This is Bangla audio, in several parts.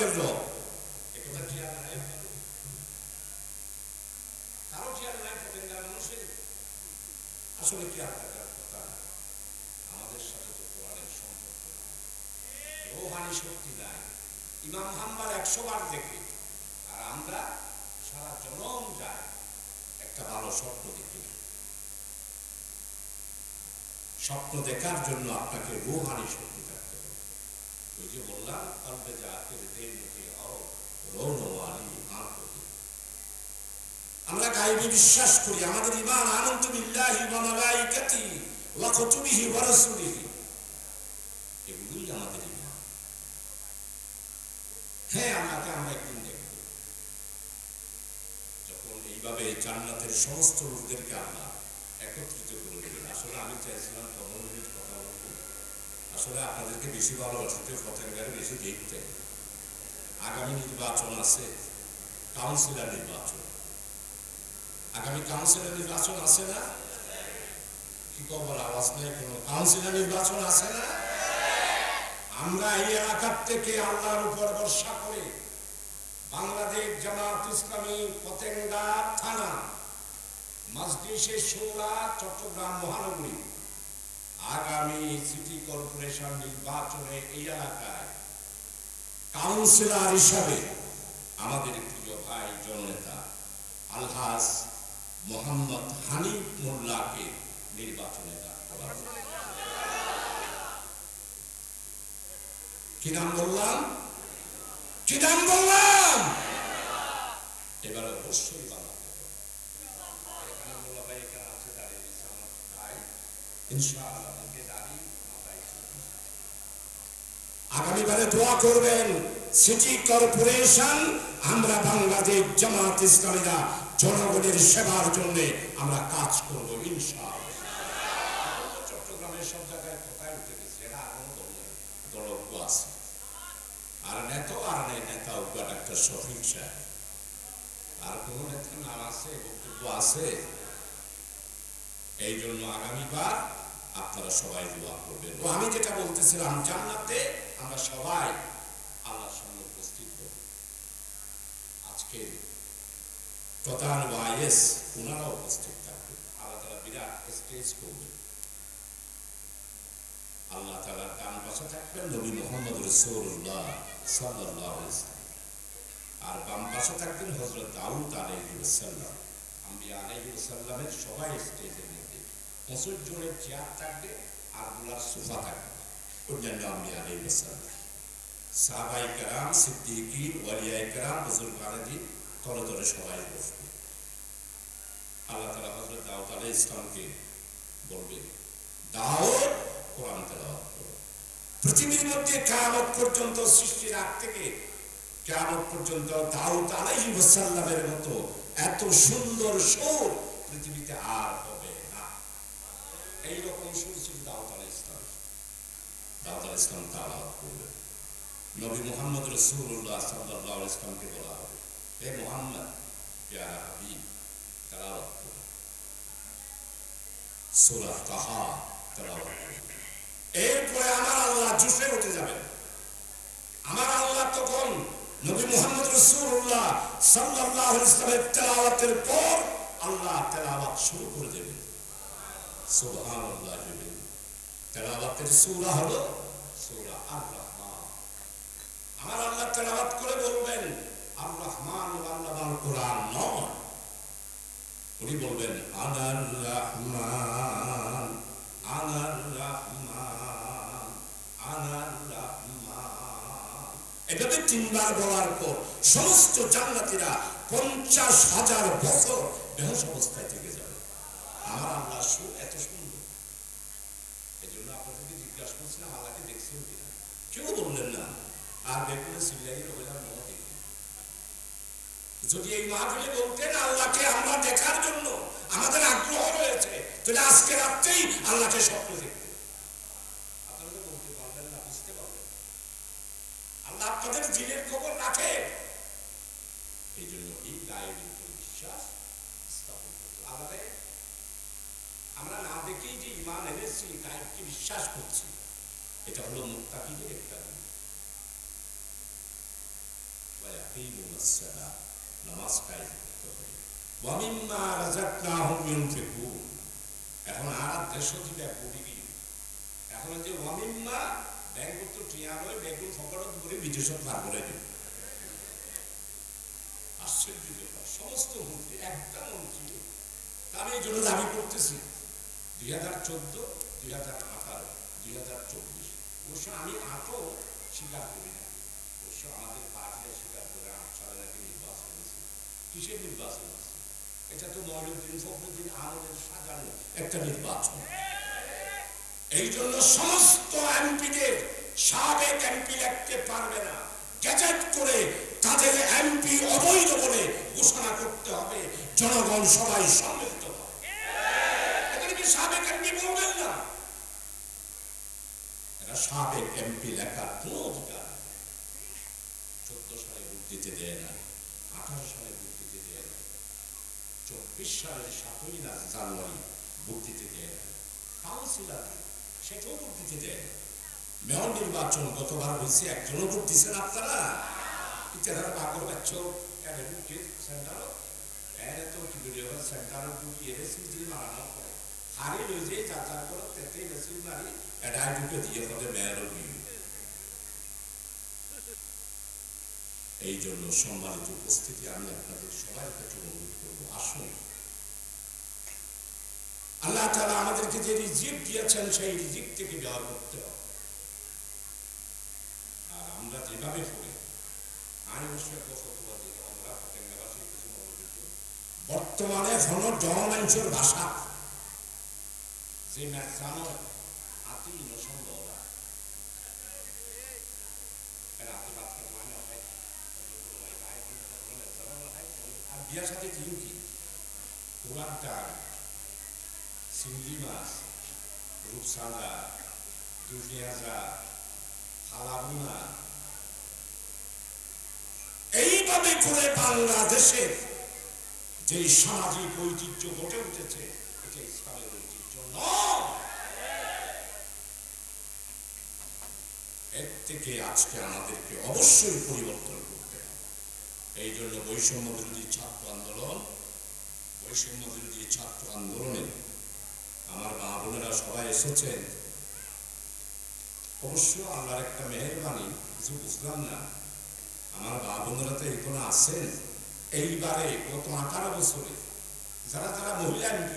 রব একথা শক্তি নাই ইমাম হাম্বার একশো বার দেখে আর আমরা সারা জনম যায় একটা ভালো স্বপ্ন দেখি স্বপ্ন দেখার জন্য আপনাকে রোহানি শক্তি আমরা গাইবে বিশ্বাস করি আমাদের ইমান আমাদের ইমান হ্যাঁ আল্লাহকে আমরা একদিন দেখব যখন এইভাবে জান্নাতের সমস্ত লোকদেরকে আল্লাহ একত্রিত করে দেবেন আসলে আমি চাইছিলাম বলব আসলে আপনাদেরকে বেশি ভালোবাসতে ফতেঙ্গারে বেশি দেখতে। আগামী নির্বাচন আছে, কাউন্সিলর নির্বাচন। আগামী কাউন্সিলর নির্বাচন আছে না? কি খবর? আওয়াজ নেই কোনো? কাউন্সিলর নির্বাচন আছে না? আমরা এই এলাকার থেকে আল্লাহর উপর ভরসা করে বাংলাদেশ জামাত ইসলামী পতেঙ্গা থানা মজলিসে শোলা চট্টগ্রাম মহানগরী আগামী সিটি কর্পোরেশন নির্বাচনে এই এলাকায় কাউন্সিলর হিসাবে আমাদের প্রিয় ভাই জননেতা আলহাজ মোহাম্মদ হানিফ মোল্লাকে নির্বাচনে দাঁড় করা কি নাম বললাম? কি নাম বললাম? এবার অবশ্যই বানাতে হবে এখানে মোল্লা ভাই এখানে আছে দাঁড়িয়ে দিচ্ছে আমার ভাই ইনশাআল্লাহ আমাকে দাঁড়িয়ে মাথায় টুপি। আগামীবারে দোয়া করবেন সিটি কর্পোরেশন, আমরা বাংলাদেশ জামাত ইসলামীরা জনগণের সেবার জন্য আমরা কাজ করব, ইনশাআল্লাহ। চট্টগ্রামের সব জায়গায় কোথায় উঠে গেছে? এরা দলজ্ঞ আছে। আর নেতা, আর নেই নেতা উজ্ঞা ডাক্তার শফিক সাহেব। আর কোন নাম আছে, বক্তব্য আছে? এই জন্য আগামীবার আপনারা সবাই দোয়া করবেন। আমি যেটা বলতেছিলাম, জান্নাতে আমরা সবাই আল্লাহর সামনে উপস্থিত হব। আজকে প্রধান ওয়াইএস, ওনারা উপস্থিত থাকবেন আল্লাহ তারা বিরাট স্টেজ করবেন আল্লাহ তালার ডান পাশে থাকবেন নবী মোহাম্মদ রসৌল্লাহ সাল্লাহ আর বাম পাশে থাকবেন হজরত দাউদ আলহিসাল্লাম আমি আলহিসাল্লামের সবাই স্টেজের মধ্যে পঁচিশ চেয়ার থাকবে আরগুলার সোফা থাকবে। অন্যান্য আমি আলহিসাল্লাম সাহাবাই কারাম, সিদ্দিকি, ওয়ালিয়াই কারাম, বুজুর্গ আলাদি তলে তলে সবাই বসবে। আল্লাহ তালা হজরত দাউদ আলাই ইসলামকে বলবেন দাউদ, কোরআন তেলাওয়াত করো। পৃথিবীর মধ্যে কেয়ামত পর্যন্ত সৃষ্টির আগ থেকে কেয়ামত পর্যন্ত দাউদ আলাইহি ওয়াসাল্লামের মতো এত সুন্দর সুর পৃথিবীতে আর এই রকম ছিল দাউদ ইসলাম দাউদ ইসলাম তেলাওয়াত করবেন নবী মুহাম্মদ রাসূলুল্লাহ সাল্লাল্লাহু আলাইহি ইসলামকে বলা হবে হে মুহাম্মদ আমার আল্লাহ জুসে উঠে যাবেন আমার আল্লাহ তখন নবী মুহাম্মদ রাসূলুল্লাহ সাল্লাল্লাহু আলাইহি ওয়াসাল্লামের তেলাওয়াতের পর আল্লাহ তেলাওয়াত শুরু করে দেবেন উনি বলবেন এভাবে তিনবার বলার পর সমস্ত জান্নাতীরা পঞ্চাশ হাজার বছর বেহস অবস্থায় থেকে এত সুন্দর। এই জন্য আপনাদেরকে জিজ্ঞাসা করছিলাম দেখছেন কিনা? কেউ বললেন না। আর দেখি যদি এই মাহফিলে বলতেন, আল্লাহকে আমরা দেখার জন্য আমাদের আগ্রহ রয়েছে, তাহলে আজকে রাত্রেই আল্লাহকে স্বপ্ন দেখতে বলতে না, বুঝতে আল্লাহ আপনাদের দিনের খবর রাখে এই জন্য এই উপর বিশ্বাস স্থাপন করতে আলাদা আমরা না দেখেই যে ইমান এনেছি গায়েবকে বিশ্বাস করছি। এটা হলো মুক্তাকিদের একটা আশ্চর্য সমস্ত মন্ত্রী একটা মন্ত্রী আমি এই জন্য দাবি করতেছি। দুই হাজার দুই হাজার আঠারো, দুই হাজার চব্বিশ। অবশ্য আমি স্বীকার করি না। অবশ্য আমাদের স্বীকার করে নির্বাচন কিসের নির্বাচন এটা তো ফখরুদ্দিন সাজানো একটা নির্বাচন। এই জন্য সমস্ত এমপিদের সাবেক এমপি লিখতে পারবে না। গ্যাজেট করে তাদের এমপি অবৈধ বলে ঘোষণা করতে হবে। জনগণ সবাই এখানে কি সাবেক এমপি বলবেন না। এরা সাবেক এমপি লেখার কোন অধিকার চোদ্দ সালে ভোট দিতে দেয় না, আঠারো সালে ভোট দিতে দেয় না, চব্বিশ সালের সাতই না জানুয়ারি ভোট দিতে দেয় না, কাউন্সিলার সেটাও ভোট দিতে দেয় না। মেয়র নির্বাচন গতবার হয়েছে, একজনও ভোট দিচ্ছেন আপনারা। ইত্যাদি বাগর বাচ্চ। এডুকেট সেন্টার এর তো কি বলি সেন্টার এর সিজি মারানো করে লই যে যার যার করে তেতে বেশি মারি এটা ঢুকে দিয়ে হবে মেয়র নিয়ে এই জন্য সম্মানিত উপস্থিতি আমি আপনাদের সবাই কাছে অনুরোধ করব আসুন আল্লাহ তালা আমাদেরকে যে রিজিক দিয়েছেন সেই রিজিক থেকে ব্যবহার করতে হবে আর আমরা যেভাবে পড়ি আমি অবশ্যই একটা ফতোয়া আমরা বর্তমানে হল জনমাংসের ভাষা যে ম্যাচ জানো আতি নসন্দেহ এরা আতি বাদ করে মানে হয় আর বিয়ার সাথে দিন কি কোরআন টান চিংড়ি মাছ রূপসাঁদা দুনিয়াজা থালাবুনা এইভাবে করে বাংলাদেশের যে সামাজিক ঐতিহ্য গড়ে উঠেছে এটা ইসলামের এর থেকে আজকে আমাদেরকে অবশ্যই পরিবর্তন করতে হবে। এই জন্য বৈষম্য বিরোধী ছাত্র আন্দোলন, বৈষম্য বিরোধী ছাত্র আন্দোলনে আমার মা বোনেরা সবাই এসেছেন। অবশ্য আল্লাহর একটা মেহরবানি, কিছু বুঝলাম না। আমার মা বোনেরা তো এখানে আছেন। এইবারে গত আঠারো বছরে যারা যারা মহিলা এমপি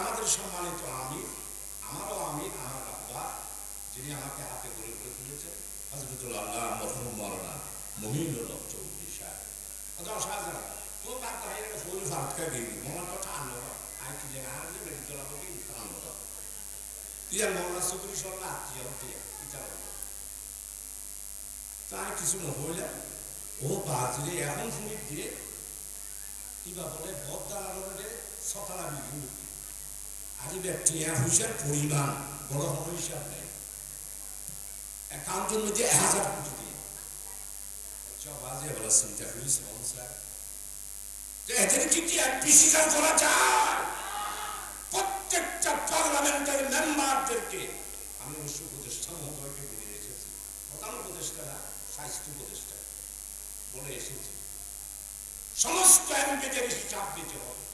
আমাদের সম্মানিত আমি আমারও আমি আমার বাবা যিনি আমাকে হাতে করে করে তুলেছেন হজরতুল আল্লাহ মরহুম মরনা মহিনুল চৌধুরী সাহেব শাহজাহান তো তার একটা ফুল ফাটকা গেলি মনে কথা আনো আই কি জায়গা আর যে বেরিয়ে তোলা বলি আনো ইয়ার মৌলা চৌধুরী সরলা আত্মীয় দিয়ে ইটা তাই কিছু নহইলে ও বাজরে এখন শুনি দিয়ে কিবা বলে বদার আলোকে সকালা বিহু আজি ব্যক্তি হুইসার পরিমাণ বড় বড় হিসাব নেই অ্যাকাউন্টের মধ্যে এক হাজার কোটি দিয়ে বাজে বলা চিন্তা করিস স্যার এদের কি কি এমপি স্বীকার করা যায় প্রত্যেকটা পার্লামেন্টের মেম্বারদেরকে। আমি অবশ্য উপদেষ্টা মহোদয়কে বলে এসেছি। প্রধান উপদেষ্টারা, স্বাস্থ্য উপদেষ্টা বলে এসেছি। সমস্ত এমপিদের হিসাব দিতে হবে।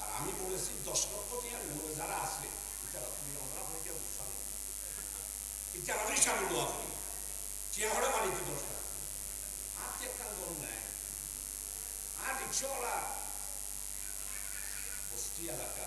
আর আমি বলেছি, দশ লক্ষ টিয়ার মনে যারা আছে তুমি আমরা বাড়িতে দশ টাকা আর একটা গরম নেয়, আর রিক্সাওয়ালা, বস্তি এলাকা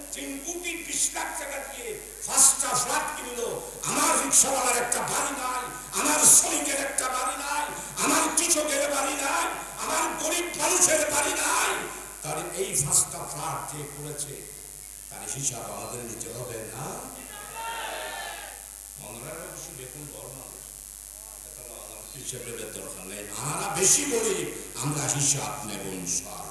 তিন কোটি বিশ লাখ টাকা দিয়ে পাঁচটা ফ্ল্যাট কিনলো। আমার রিক্সাওয়ালার একটা বাড়ি নাই, আমার শ্রমিকের একটা বাড়ি নাই, আমার কৃষকের বাড়ি নাই, আমার গরিব মানুষের বাড়ি নাই। তার এই পাঁচটা ফ্ল্যাট যে করেছে, তার হিসাব আমাদের নিতে হবে না। বেতন মানুষ। হিসাবে নেই। আমরা বেশি বলি, আমরা হিসাব নেব ইনশাআল্লাহ।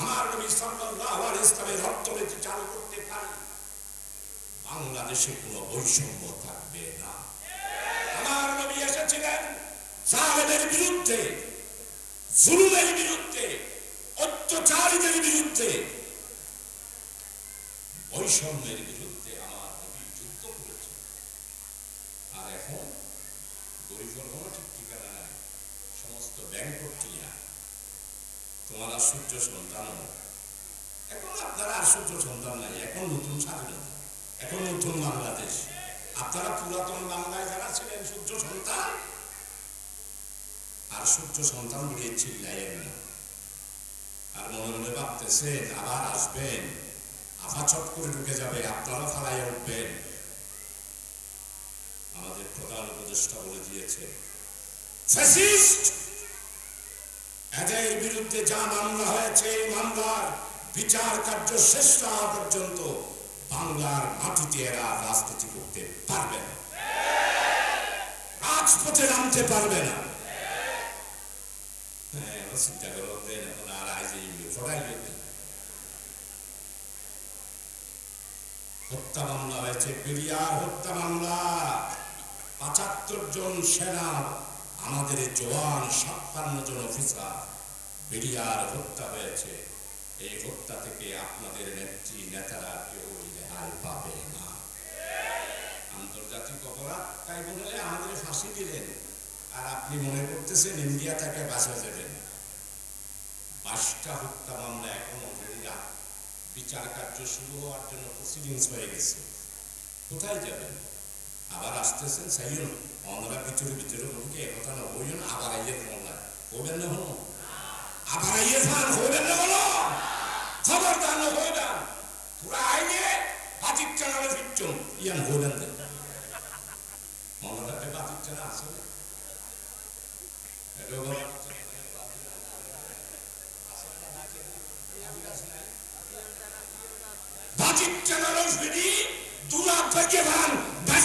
আমার নবী সাল্লাল্লাহু আলাইহি ইসলামের অর্থনীতি চালু করতে পারি। বাংলাদেশে কোনো বৈষম্য থাকবে না। আমার নবী এসেছিলেন জালেমের বিরুদ্ধে, জুলুমের বিরুদ্ধে, অত্যাচারীদের বিরুদ্ধে, বৈষম্যের বিরুদ্ধে আমার নবী যুদ্ধ করেছে আর এখন গরিবের কোনো ঠিক ঠিকানা নাই সমস্ত ব্যাংক করছিয়া তোমার সূর্য সন্তান এখন আপনারা আর সূর্য সন্তান নাই, এখন নতুন স্বাধীনতা, এখন নতুন বাংলাদেশ। আপনারা পুরাতন বাংলায় যারা ছিলেন, সূর্য সন্তান, আর সূর্য সন্তান বলে চিল্লাইয়েন না। আর মনে মনে ভাবতেছেন, আবার আসবেন আফা চট করে ঢুকে যাবে, আপনারা ফালাই উঠবেন। আমাদের প্রধান উপদেষ্টা বলে দিয়েছে, ফ্যাসিস্ট এদের বিরুদ্ধে যা মামলা হয়েছে মামলার বিচার কার্য শেষ হওয়া পর্যন্ত বাংলার মাটিতে এরা রাজনীতি করতে পারবে না। রাজপথে নামতে পারবে না। হ্যাঁ চিন্তা এখন আর ফটাই হত্যা মামলা হয়েছে হত্যা মামলা। পঁচাত্তর জন সেনা আমাদের জওয়ান সাতান্ন জন অফিসার বেরিয়ার হত্যা হয়েছে। এই হত্যা থেকে আপনাদের নেত্রী, নেতারা কেউ রেহাই পাবে না। আন্তর্জাতিক অপরাধ বলে আমাদের ফাঁসি দিলেন। আর আপনি মনে করতেছেন ইন্ডিয়া থেকে বাঁচা যাবেন বাইশটা হত্যা মামলা এখন অলরেডি বিচার কার্য শুরু হওয়ার জন্য প্রসিডিংস হয়ে গেছে। কোথায় যাবেন? আবার আসতেছেন সাইয়ন আমরা ভিতরে ভিতরে বলকে কথা না বইন আবার আইয়ে মোল্লা হবেন না হলো? আবার আইয়ে ফান হবেন না হলো? খবরদার না হইবেন পুরা আইনে বাতিক চালানো ফিরছুন ইয়ান হইবেন না। মঙ্গলাতে বাতিক চালা আসলে এটা ফিরি দুলা থেকে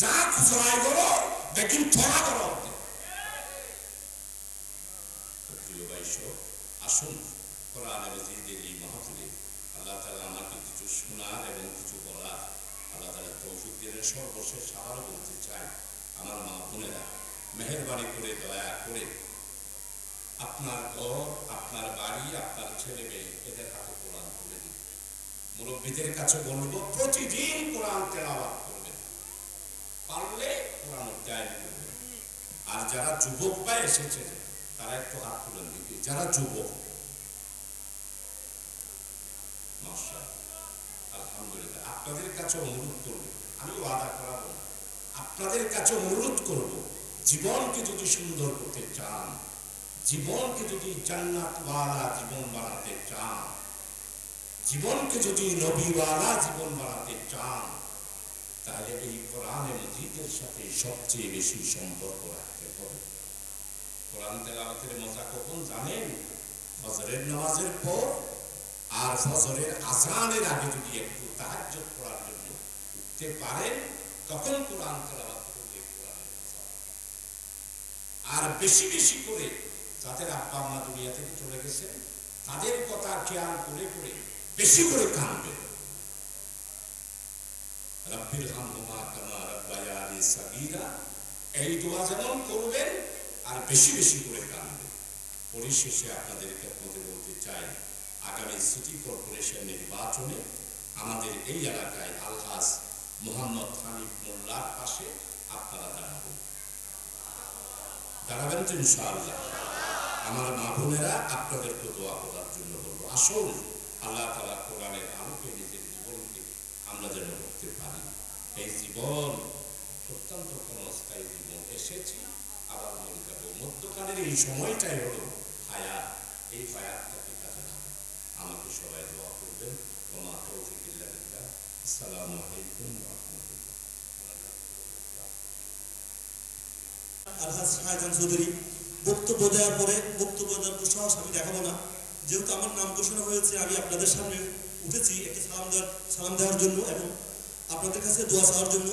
যা করো দেখিন করো আসুন কোরআন মজিদের এই মাহফিলে আল্লাহ তালা আমাকে কিছু শোনার এবং কিছু বলার আল্লাহ তালা তৌফিক সর্বশেষ বলতে চাই আমার মা বোনেরা মেহরবানি করে দয়া করে আপনার ঘর আপনার বাড়ি, আপনার ছেলে মেয়ে এদের হাতে কোরআন তুলে দিন। মুরব্বীদের কাছে বলব, প্রতিদিন কোরআন তেলাওয়াত করবেন পারলে আর যারা যুবক বা এসেছে, তারা একটু হাত তুলে দিবে যারা যুবক আলহামদুলিল্লাহ, আপনাদের কাছে অনুরোধ করব, আমি ওয়াদা করাবো আপনাদের কাছে অনুরোধ করব, জীবনকে যদি সুন্দর করতে চান, জীবনকে যদি জান্নাতওয়ালা জীবন বানাতে চান, জীবনকে যদি নবীওয়ালা জীবন বানাতে চান তাহলে এই কোরআনে মজিদের সাথে সবচেয়ে বেশি সম্পর্ক রাখতে হবে। কোরআন তেলাওয়াতের মজা কখন জানেন? ফজরের নামাজের পর আর ফজরের আজানের আগে যদি একটু তাহাজ্জুদ পড়ার জন্য উঠতে পারেন, তখন কোরআন তেলাওয়াত করলে কোরআনের মজা আর বেশি বেশি করে যাদের আব্বা আম্মা দুনিয়া থেকে চলে গেছেন, তাদের কথা খেয়াল করে করে বেশি করে কানবেন। হামহুমা কামা রাব্বায়ানি সাগীরা। এই দোয়া যেমন করবেন, আর বেশি বেশি করে পরিশেষে আপনাদেরকে আপনাদের বলতে চাই, আগামী সিটি কর্পোরেশন নির্বাচনে আমাদের এই এলাকায় আলহাজ মোহাম্মদ হানিফ মোল্লার পাশে আপনারা দাঁড়াবেন। দাঁড়াবেন তো ইনশাআল্লাহ। আমার মা বোনেরা আপনাদেরকে দোয়া করার জন্য বলব, আসুন, আল্লাহ তালা কোরআনের আলোকে নিজের আমরা যেন করতে পারি এই জীবন অত্যন্ত ক্ষণস্থায়ী জীবন এসেছি। আবার মরে যাব মধ্যকালের এই সময়টাই হলো হায়াত এই হায়াতটাকে কাজে লাগান আমাকে সবাই দোয়া করবেন। ওমা তৌফিক ইল্লা আসসালামু আলাইকুম বক্তব্য দেওয়ার পরে বক্তব্য দেওয়ার দুঃসাহস আমি দেখাবো না। যেহেতু আমার নাম ঘোষণা হয়েছে, আমি আপনাদের সামনে উঠেছি একটি সালাম দেওয়ার সালাম দেওয়ার জন্য এবং আপনাদের কাছে দোয়া চাওয়ার জন্য।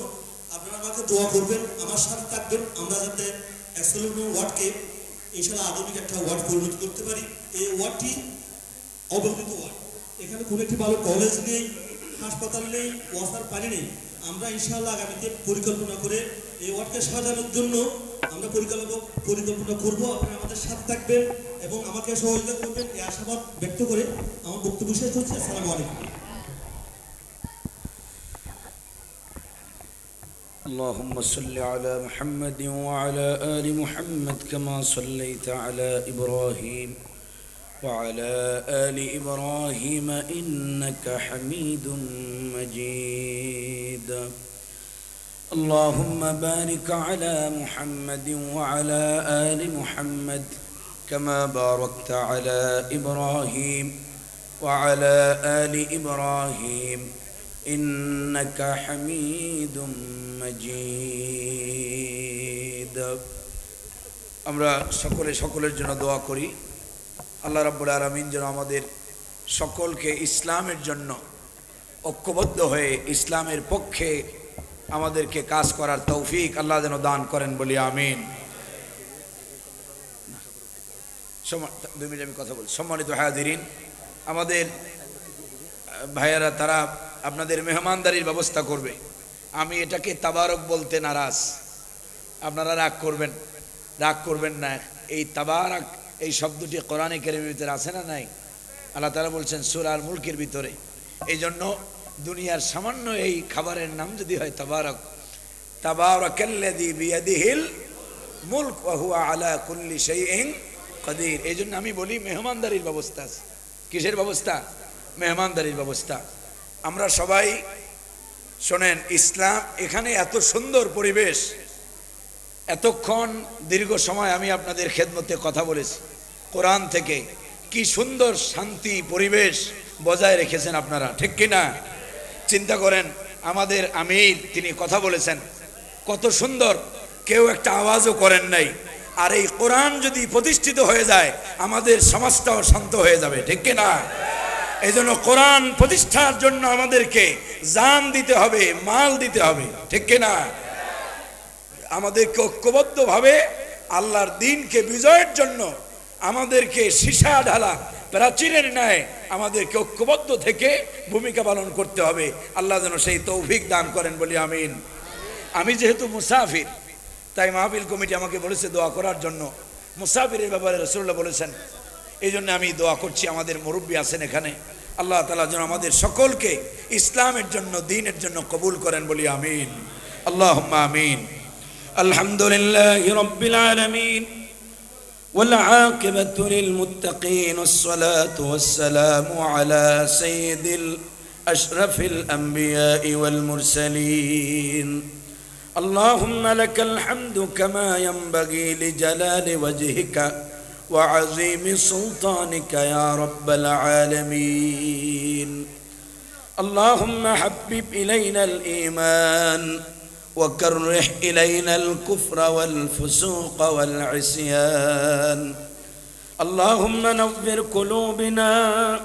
আপনারা আমাকে দোয়া করবেন, আমার সাথে থাকবেন। আমরা যাতে একশো ওয়ার্ডকে ইনশাল্লাহ আধুনিক একটা ওয়ার্ড পরিণত করতে পারি। এই ওয়ার্ডটি অবহেলিত ওয়ার্ড এখানে কোনো একটি ভালো কলেজ নেই, হাসপাতাল নেই, ওয়াসার পানি নেই। আমরা ইনশাআল্লাহ আগামীতে পরিকল্পনা করে এই ওয়ার্ডকে সাজানোর জন্য আমরা পরিকল্পনা পরিকল্পনা করব আপনারা আমাদের সাথে থাকবেন এবং আমাকে সহযোগিতা করবেন এই আশাবাদ ব্যক্ত করে আমার বক্তব্য শেষ হচ্ছে আসসালামু আলাইকুম اللهم صل على محمد وعلى آل محمد كما صليت على إبراهيم وعلى آل إبراهيم إنك حميد مجيد اللهم بارك على محمد وعلى آل محمد كما باركت على إبراهيم وعلى آل إبراهيم إنك حميد مجيد আমরা সকলে সকলের জন্য দোয়া করি আল্লাহ রাব্বুল আলমিন যেন আমাদের সকলকে ইসলামের জন্য ঐক্যবদ্ধ হয়ে ইসলামের পক্ষে আমাদেরকে কাজ করার তৌফিক আল্লাহ যেন দান করেন বলি, আমিন। আমি কথা বলি সম্মানিত হায়াদিরিন আমাদের ভাইয়ারা, তারা আপনাদের মেহমানদারির ব্যবস্থা করবে। আমি এটাকে তাবারক বলতে নারাজ। আপনারা রাগ করবেন। রাগ করবেন না। এই তাবারাক এই শব্দটি কোরআনে কেরিমের ভিতরে আছে না নাই? আল্লাহ তালা বলছেন সুরার মুলকের ভিতরে। এই জন্য দুনিয়ার সামান্য এই খাবারের নাম যদি হয় তাবারক। তাবারকাল্লাযী বিয়াদিহিল মুলক ওয়া হুয়া আলা কুল্লি শাইইন কাদির। এই জন্য আমি বলি, মেহমানদারির ব্যবস্থা আছে। কিসের ব্যবস্থা? মেহমানদারির ব্যবস্থা। আমরা সবাই, শোনেন, ইসলাম এখানে এত সুন্দর পরিবেশ। এতক্ষণ দীর্ঘ সময় আমি আপনাদের খেদমতে কথা বলেছি। কোরআন থেকে কি সুন্দর শান্তি পরিবেশ বজায় রেখেছেন আপনারা, ঠিক কি না চিন্তা করেন, আমাদের আমির তিনি কথা বলেছেন, কত সুন্দর, কেউ একটা আওয়াজও করেন নাই। আর এই কোরআন যদি প্রতিষ্ঠিত হয়ে যায়, আমাদের সমাজটাও শান্ত হয়ে যাবে, ঠিক কি না এই জন্য কোরআন প্রতিষ্ঠার জন্য আমাদেরকে জান দিতে হবে, মাল দিতে হবে, ঠিক কি না আমাদেরকে ঐক্যবদ্ধভাবে আল্লাহর দিনকে বিজয়ের জন্য আমাদেরকে সীসা ঢালা, প্রাচীরের ন্যায় আমাদেরকে ঐক্যবদ্ধ থেকে ভূমিকা পালন করতে হবে। আল্লাহ যেন সেই তৌফিক দান করেন বলি আমিন। আমি যেহেতু মুসাফির, তাই মাহফিল কমিটি আমাকে বলেছে দোয়া করার জন্য। মুসাফিরের ব্যাপারে রসুল্লাহ বলেছেন এই জন্য আমি দোয়া করছি, আমাদের মুরব্বী আছেন এখানে। আল্লাহ তালা যেন আমাদের সকলকে ইসলামের জন্য, দিনের জন্য কবুল করেন বলি আমিন। আল্লাহ আমিন। আলহামদুলিল্লাহ والعاقبة للمتقين والصلاة والسلام على سيد أشرف الأنبياء والمرسلين. اللهم لك الحمد كما ينبغي لجلال وجهك وعظيم سلطانك يا رب العالمين. اللهم حبب إلينا الإيمان وكره إلينا الكفر والفسوق والعصيان. اللهم نور قلوبنا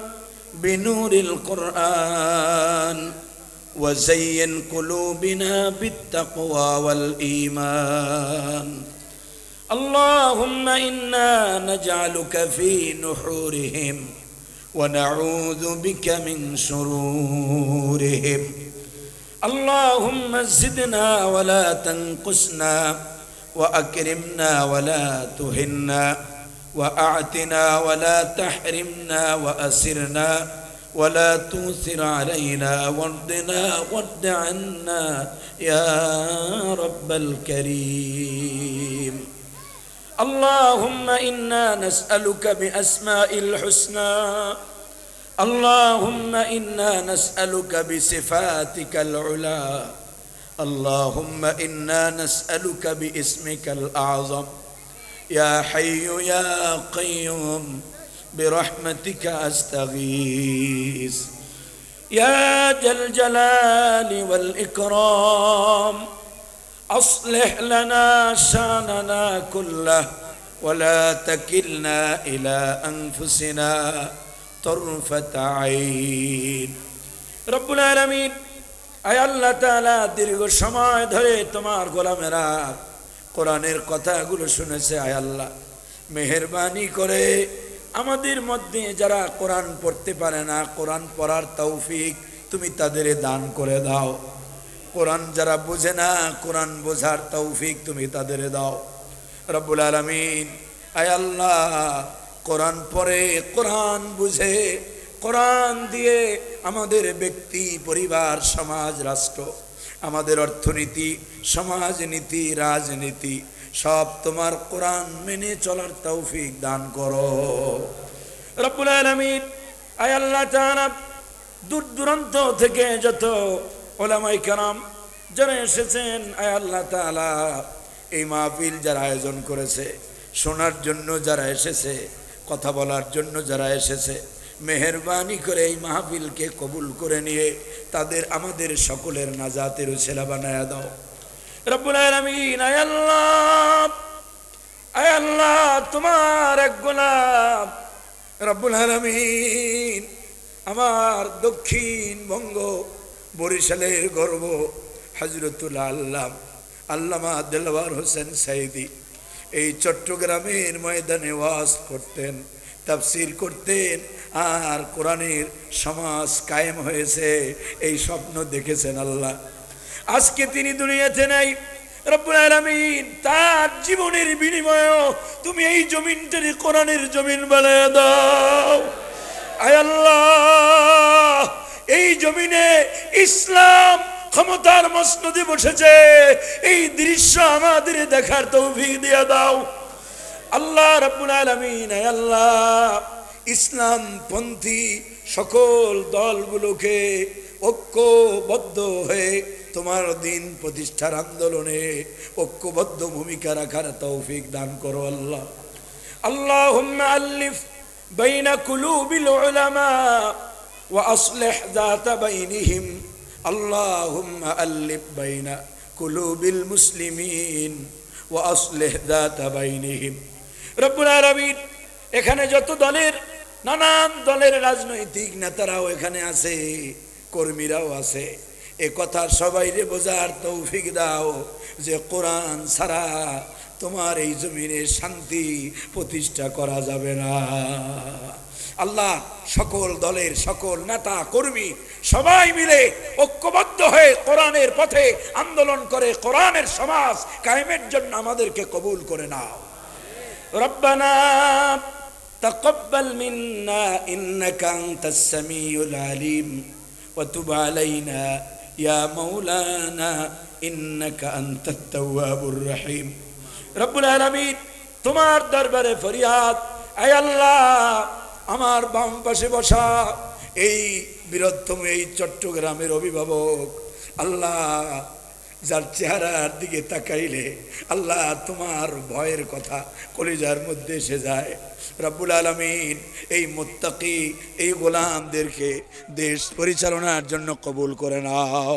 بنور القرآن وزين قلوبنا بالتقوى والإيمان. اللهم إنا نجعلك في نحورهم ونعوذ بك من شرورهم. اللهم زدنا ولا تنقصنا وأكرمنا ولا تهنا وأعتنا ولا تحرمنا وأسرنا ولا توثر علينا وارضنا وارض عنا يا رب الكريم. اللهم إنا نسألك بأسماء الحسنى اللهم إنا نسألك بصفاتك العلى اللهم إنا نسألك باسمك الأعظم. يا حي يا قيوم برحمتك أستغيث. يا ذا الجلال والإكرام أصلح لنا شأننا كله ولا تكلنا إلى أنفسنا. তালা দীর্ঘ সময় ধরে তোমার গোলামেরা কোরআনের কথাগুলো শুনেছে, আয় আল্লাহ। মেহরবানি করে আমাদের মধ্যে যারা কোরআন পড়তে পারে না, কোরআন পড়ার তৌফিক তুমি তাদের দান করে দাও। কোরআন যারা বোঝে না, কোরআন বোঝার তৌফিক তুমি তাদের দাও। রব্বুল আলমিন, আয় আল্লাহ কোরআন পড়ে, কোরআন বুঝে, কোরআন দিয়ে আমাদের ব্যক্তি, পরিবার, সমাজ, রাষ্ট্র, আমাদের অর্থনীতি সমাজনীতি রাজনীতি, সব তোমার কোরআন মেনে চলার তৌফিক দান করো। রব্বুল আলমিন, আয় আল্লাহ তাআলা, দূর দূরান্ত থেকে যত ওলামাই কারাম যারা এসেছেন, আয় আল্লাহ তাআলা, এই মাহফিল যারা আয়োজন করেছে, শোনার জন্য যারা এসেছে কথা বলার জন্য যারা এসেছে, মেহরবানি করে এই মাহফিলকে কবুল করে নিয়ে তাদের আমাদের সকলের নাজাতের ছেলা বানায়া দাও। আলামিন তোমার এক গোলাপ রব্বুল আলামিন, আমার দক্ষিণবঙ্গ বরিশালের গর্ব হজরতুল আল্লাহ আল্লামা দেলওয়ার হোসেন সাইদি এই চট্টগ্রামের ময়দানে ওয়াজ করতেন, তাফসির করতেন, আর কোরআনের সমাজ কায়েম হয়েছে, এই স্বপ্ন দেখেছেন আল্লাহ। আজকে তিনি দুনিয়াতে নাই তার জীবনের বিনিময়ে তুমি এই জমিনটারে কোরআনের জমিন বানায় দাও। আয় আল্লাহ, এই জমিনে ইসলাম ক্ষমতার মসনদে বসেছে এই দৃশ্য আমাদের দেখার তৌফিক দিয়ে দাও আল্লাহ রাব্বুল আলামিন আয় আল্লাহ ইসলাম পন্থী সকল দলগুলোকে ঐক্যবদ্ধ হয়ে তোমার দিন প্রতিষ্ঠার আন্দোলনে ঐক্যবদ্ধ ভূমিকা রাখার তৌফিক দান করো আল্লাহ اللهم ألف بين قلوب العلماء وأصلح ذات بينهم اللهم ألف بين قلوب المسلمين وأصلح ذات بينهم رب العالمين এখানে যত দলের নানান দলের রাজনৈতিক নেতারাও এখানে আছে কর্মীরাও আছে এ কথা সবাইরে বোঝার তৌফিক দাও যে কোরআন ছাড়া তোমার এই জমিনে শান্তি প্রতিষ্ঠা করা যাবে না আল্লাহ সকল দলের সকল নেতা কর্মী সবাই মিলে ঐক্যবদ্ধ হয়ে কোরআনের পথে আন্দোলন করে কোরআনের সমাজ কায়েমের জন্য আমাদেরকে কবুল করে নাও রব্বানা تقبل منا إنك أنت السميع العليم وتب علينا يا مولانا إنك أنت التواب الرحيم رب العالمين তোমার দরবারে ফরিয়াদ আয় আল্লাহ আমার বাম পাশে বসা এই বৃহত্তম এই চট্টগ্রামের অভিভাবক, আল্লাহ যার চেহারার দিকে তাকাইলে আল্লাহ তোমার ভয়ের কথা কলিজার মধ্যে এসে যায়। রব্বুল আলমিন এই মোত্তাকি, এই গোলামদেরকে দেশ পরিচালনার জন্য কবুল করে নাও।